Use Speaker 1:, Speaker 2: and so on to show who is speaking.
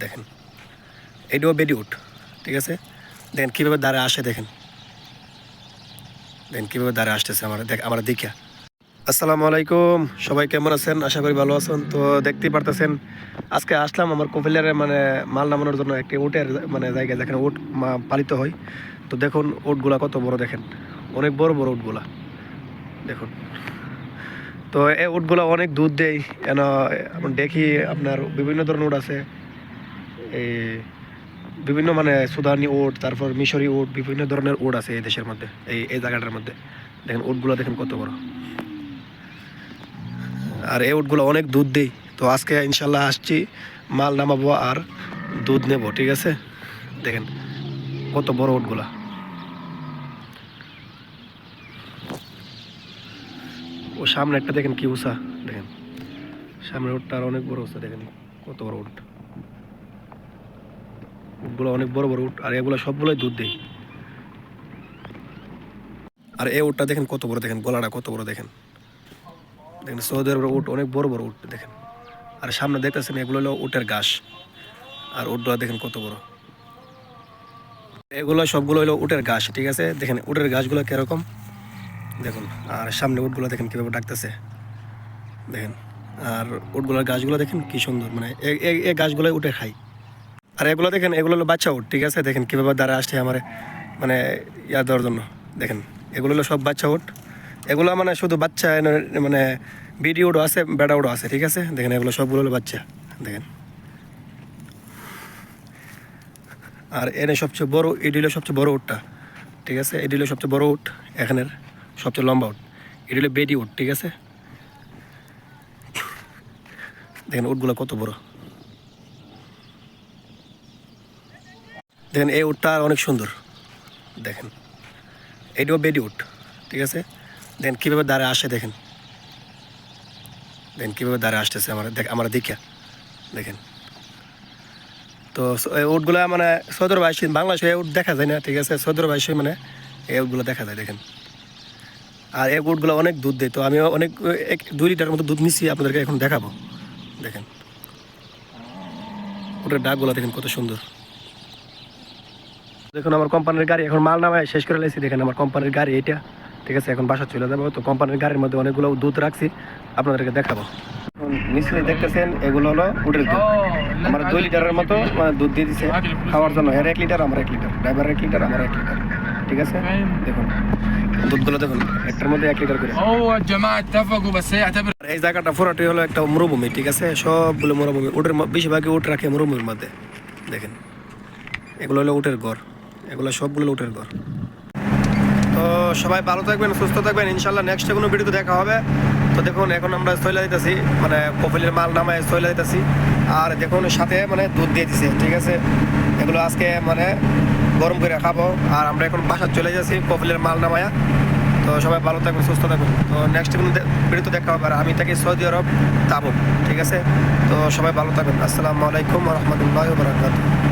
Speaker 1: দেখেন। এইটাও বেডি উঠ, ঠিক আছে? দেখেন কীভাবে দাঁড়ে আসে, দেখেন। দেখেন কীভাবে দাঁড়ে আসতেছে আমার, দেখ, আমার দিকে। আসসালামু আলাইকুম, সবাই কেমন আছেন? আশা করি ভালো আছেন। তো দেখতেই পারতেছেন, আজকে আসলাম আমার কপিলারে মানে মাল নামানোর জন্য একটি উটের মানে জায়গায় যেখানে উট পালিত হয়। তো দেখুন উটগুলা কত বড়, দেখেন। অনেক বড় বড় উটগুলা। দেখুন। তো এই উটগুলো অনেক দুধ দেয়। কেন দেখি আপনার বিভিন্ন ধরনের উট আছে। এই বিভিন্ন মানে সুদানি উট তারপর মিশরি উট বিভিন্ন ধরনের উট আছে এই দেশের মধ্যে, এই এই জায়গাটার মধ্যে। দেখেন উটগুলো দেখেন কত বড়। আর এই উটগুলো অনেক দুধ দেই। তো আজকে ইনশাল্লাহ আসছি, মাল নামাবো আর দুধ নেব, ঠিক আছে? দেখেন কত বড় উটগুলা ও সামনে একটা দেখেন কি উষা দেখেন। সামনের উটটা আর অনেক বড় উষা দেখেন কত বড় উট উটগুলো অনেক বড় বড় উট, আর এগুলো সবগুলোই দুধ দেয় আর এই উটটা দেখেন কত বড়, দেখেন গলাটা কত বড়, দেখেন। দেখেন সৌদি আরবের উট, অনেক বড় বড় উট, দেখেন। আর সামনে দেখতেছেন এগুলো হলো উটের ঘাস, আর উটগুলো দেখেন কত বড়। এগুলো সবগুলো হলো উটের ঘাস, ঠিক আছে? দেখেন উটের ঘাসগুলো কীরকম? দেখুন, আর সামনে উটগুলো দেখেন কীভাবে ডাকতেছে। দেখেন, আর উটগুলোর গাছগুলো দেখেন কি সুন্দর মানে এই গাছগুলো উঠে খাই আর এগুলো দেখেন, এগুলো হলো বাচ্চা উট ঠিক আছে? দেখেন কীভাবে দ্বারা আসছে আমার। মানে ইয়া দেওয়ার জন্য, দেখেন। এগুলো হলো সব বাচ্চা উট এগুলো মানে শুধু বাচ্চা মানে বিডি উডও আছে বেড়া উডও আছে, ঠিক আছে? দেখেন, এগুলো সবগুলো হলো বাচ্চা, দেখেন। আর এনে সবচেয়ে বড় এটি হলো সবচেয়ে বড় উটটা, ঠিক আছে? এটি হলো সবচেয়ে বড় উট, এখানের সবচেয়ে লম্বা উট। এটি হলো বেডি উট, ঠিক আছে? দেখেন, উটগুলো কত বড়। দেখেন, এই উটটা অনেক সুন্দর। দেখেন এইটাও বেডি উট, ঠিক আছে? দেখেন, কীভাবে দাঁড়ে আসে, দেখেন। দেখেন, কীভাবে দাঁড়ে আসতেছে আমার, দেখ, আমার দিকে। দেখেন। তো এই উটগুলা মানে সদর বাইশে বাংলাদেশে এই উট দেখা যায় না, ঠিক আছে? সদর বাইশে মানে এই উটগুলো দেখা যায়, দেখেন। আর এই উটগুলো অনেক দুধ দেয়, তো আমি অনেক, এক, দুই লিটার মতো দুধ নিচ্ছি আপনাদেরকে এখন দেখাবো। দেখেন। ওটার ডাকগুলো দেখেন কত সুন্দর। দেখুন আমার কোম্পানির গাড়ি এখন মাল নামায় শেষ করে লেছি দেখেন আমার কোম্পানির গাড়ি এটা ঠিক আছে এখন বাসা চলে যাব। তো কোম্পানির গাড়ির মধ্যে অনেকগুলো দুধ রাখছি। আপনাদেরকে দেখাবো। নিশ্চয়ই দেখতেছেন এগুলো হলো উটের দুধ। আমার দুই লিটারের মতো মানে, দুধ দিয়ে দিছে। খাওয়ার জন্য এর এক লিটার আমার এক লিটার। ড্রাইভার এক লিটার আমার এক লিটার। ঠিক আছে? দেখুন দুধগুলো দেখুন একটার মধ্যে এক লিটার করে। এই জায়গাটা পুরোটি হলো একটা মরুভূমি ঠিক আছে? সবগুলো মরুভূমি। উটের বেশিরভাগই উট রাখে মরুভূমির মধ্যে। দেখেন এগুলো হলো উটের গড় এগুলো সবগুলো হলো উটের ঘর। তো সবাই ভালো থাকবেন, সুস্থ থাকবেন। ইনশাল্লাহ নেক্সট কোনো ভিডিওতে দেখা হবে। তো দেখুন, এখন আমরা সইলা দিতেছি মানে কপিলের মাল নামায় সইলা দিতেছি। আর দেখুন, সাথে মানে দুধ দিয়ে দিছে, ঠিক আছে? এগুলো আজকে মানে গরম করে খাব। আর আমরা এখন বাসা চলে যাচ্ছি, কপিলের মাল নামায়া। তো সবাই ভালো থাকবেন, সুস্থ থাকবেন। তো নেক্সট কোনো ভিডিওতে দেখা হবে। আর আমি থাকি সৌদি আরব, তাবুক, ঠিক আছে? তো সবাই ভালো থাকবেন। আসসালামু আলাইকুম রহমতুল্লাহ বরাকাতুহ।